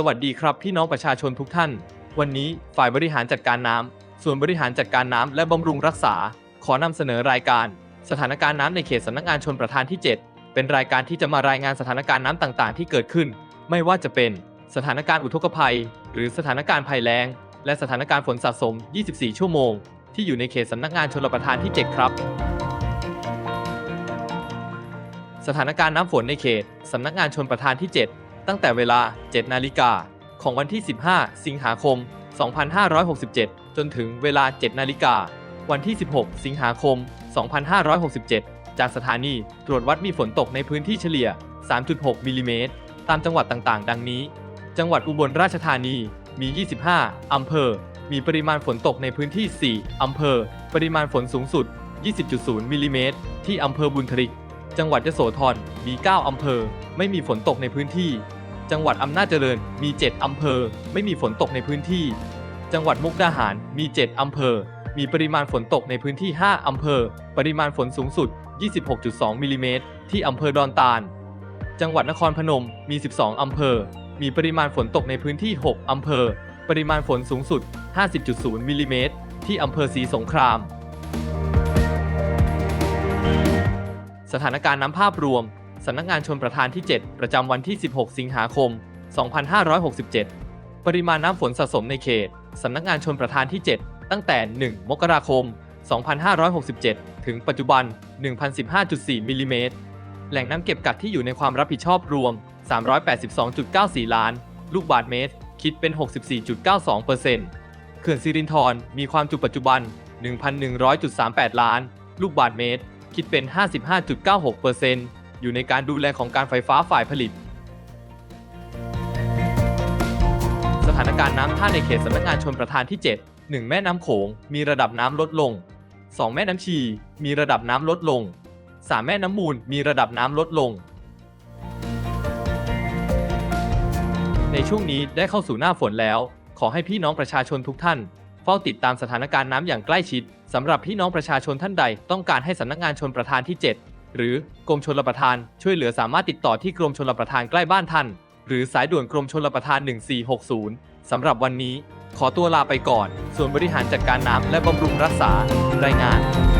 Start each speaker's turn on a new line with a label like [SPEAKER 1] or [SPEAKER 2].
[SPEAKER 1] สวัสดีครับพี่น้องประชาชนทุกท่าน วันนี้ฝ่ายบริหารจัดการน้ำส่วนบริหารจัดการน้ำและบำรุงรักษา ขอนำเสนอรายการ สถานการณ์น้ำในเขตสำนักงานชนประทานที่ 7 เป็นรายการที่จะมารายงานสถานการณ์น้ำต่างๆ ที่เกิดขึ้น ไม่ว่าจะเป็น สถานการณ์อุทกภัย หรือสถานการณ์ภัยแล้ง และสถานการณ์ฝนสะสม 24 ชั่วโมง ที่อยู่ในเขตสำนักงานชลประทานที่ 7 ครับ สถานการณ์น้ำฝนในเขตสำนักงานชนประทานที่ 7 ตั้งแต่เวลา 7 นาฬิกา ของวันที่ 15 สิงหาคม 2567 จนถึงเวลา 7 นาฬิกา วันที่ 16 สิงหาคม 2567 จากสถานีตรวจวัดมีฝนตกในพื้นที่เฉลี่ย 3.6 มิลลิเมตร ตามจังหวัดต่างๆ ดังนี้ จังหวัดอุบลราชธานี มี 25 อำเภอ มีปริมาณฝนตกในพื้นที่ 4 อำเภอ ปริมาณฝนสูงสุด 20.0 มิลลิเมตร ที่อำเภอบุญทริก จังหวัดยโสธร มี 9 อำเภอ ไม่มีฝนตกในพื้นที่ จังหวัดอำนาจเจริญมี 7 อำเภอ ไม่มีฝนตกในพื้นที่ จังหวัดมุกดาหารมี 7 อำเภอ มีปริมาณฝนตกในพื้นที่ 5 อำเภอ ปริมาณฝนสูงสุด 26.2 มิลลิเมตร ที่อำเภอดอนตาล จังหวัดนครพนมมี 12 อำเภอ มีปริมาณฝนตกในพื้นที่ 6 อำเภอ ปริมาณฝนสูงสุด 50.0 มิลลิเมตร ที่อำเภอศรีสงคราม สถานการณ์น้ำภาพรวม สำนักงานชนประทานที่ 7 ประจำวันที่ 16 สิงหาคม 2567 ปริมาณน้ำฝนสะสมในเขตสำนักงานชนประทานที่ 7 ตั้งแต่ 1 มกราคม 2567 ถึงปัจจุบัน 1,015.4 มิลลิเมตร แหล่งน้ำเก็บกักที่อยู่ในความรับผิดชอบรวม 382.94 ล้าน ลูกบาศก์เมตร คิดเป็น 64.92%เขื่อนสิรินธรมีความจุปัจจุบัน 1,100.38 ล้าน ลูกบาศก์เมตร คิดเป็น 55.96% อยู่ในการดูแลของการไฟฟ้าฝ่ายผลิต สถานการณ์น้ำท่าในเขตสำนักงานชนประทานที่ 7 1 แม่น้ำโขง มีระดับน้ำลดลง 2 แม่น้ำชี มีระดับน้ำลดลง 3 แม่น้ำมูล มีระดับน้ำลดลง ในช่วงนี้ได้เข้าสู่หน้าฝนแล้ว ขอให้พี่น้องประชาชนทุกท่านเฝ้าติดตามสถานการณ์น้ำอย่างใกล้ชิดสำหรับพี่น้องประชาชนท่านใดต้องการให้สำนักงานชนประทานที่ 7 หรือกรมชลประทานช่วยเหลือสามารถติดต่อที่กรมชลประทานใกล้บ้านท่าน หรือสายด่วนกรมชลประทาน 1460 สำหรับวันนี้ ขอตัวลาไปก่อน ส่วนบริหารจัดการน้ำและบำรุงรักษา รายงาน